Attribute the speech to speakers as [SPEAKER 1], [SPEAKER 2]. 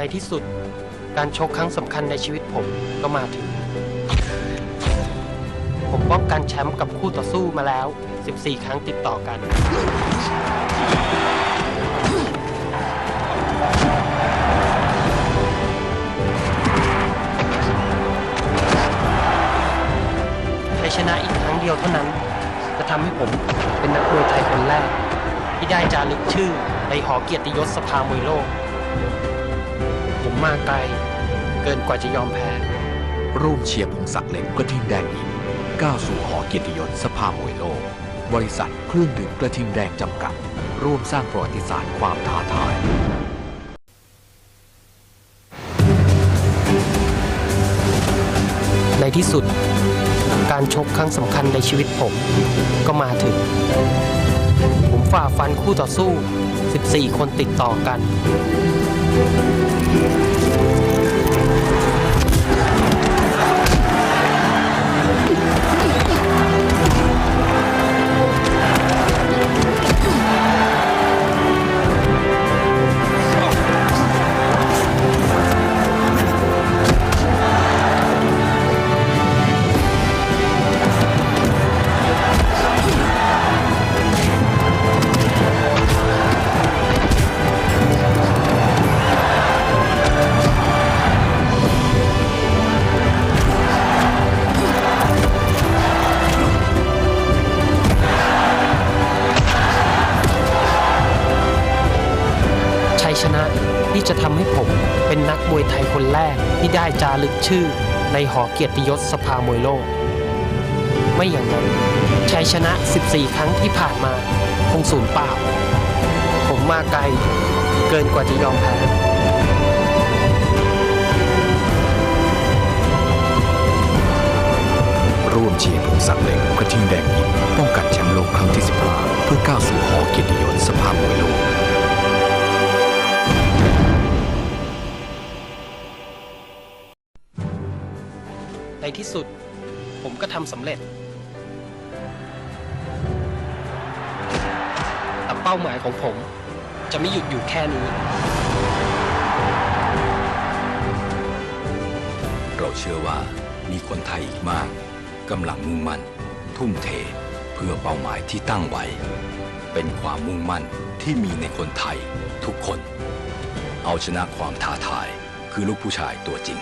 [SPEAKER 1] ในที่สุด การชกครั้งสำคัญในชีวิตผมก็มาถึง ผมป้องกันแชมป์กับคู่ต่อสู้มาแล้ว 14 ครั้งติดต่อกันชัยชนะอีกครั้งเดียวเท่านั้น จะทำให้ผมเป็นนักมวยไทยคนแรก ที่ได้จารึกชื่อในหอเกียรติยศสภามวยโลก มมาไกลเกินกว่าจะยอมแพ้
[SPEAKER 2] ร่วมเชียร์พงศักดิ์เหล็กกระทิงแดงอีกก้าวสู่หอเกียรติยศสภามวยโลก บริษัทเครื่องดื่มกระทิงแดงจำกัด ร่วมสร้างประวัติศาสตร์ความท้าทาย
[SPEAKER 1] ในที่สุด การชกครั้งสำคัญในชีวิตผมก็มาถึง ผมฝ่าฟันคู่ต่อสู้ 14 คนติดต่อกัน Thank you. ชนะที่จะทำให้ผมเป็นนักมวยไทยคนแรกที่ได้จารึกชื่อในหอเกียรติยศสภามวยโลก ไม่อย่างนั้นชัยชนะ 14 ครั้งที่ผ่านมาคงสูญเปล่า ผมมาไกลเกินกว่าจะยอมแพ้
[SPEAKER 2] ร่วมเชียร์พงศักดิ์เล็กกระทิงแดงอีกป้องกันแชมป์โลกครั้งที่ 15 เพื่อก้าวสู่หอเกียรติยศสภามวยโลก
[SPEAKER 1] ที่สุด ผมก็ทำสำเร็จ แต่เป้าหมายของผมจะไม่หยุดอยู่แค่นี้
[SPEAKER 3] เราเชื่อว่ามีคนไทยอีกมากกำลังมุ่งมั่น ทุ่มเทเพื่อเป้าหมายที่ตั้งไว้ เป็นความมุ่งมั่นที่มีในคนไทยทุกคน เอาชนะความท้าทายคือลูกผู้ชายตัวจริง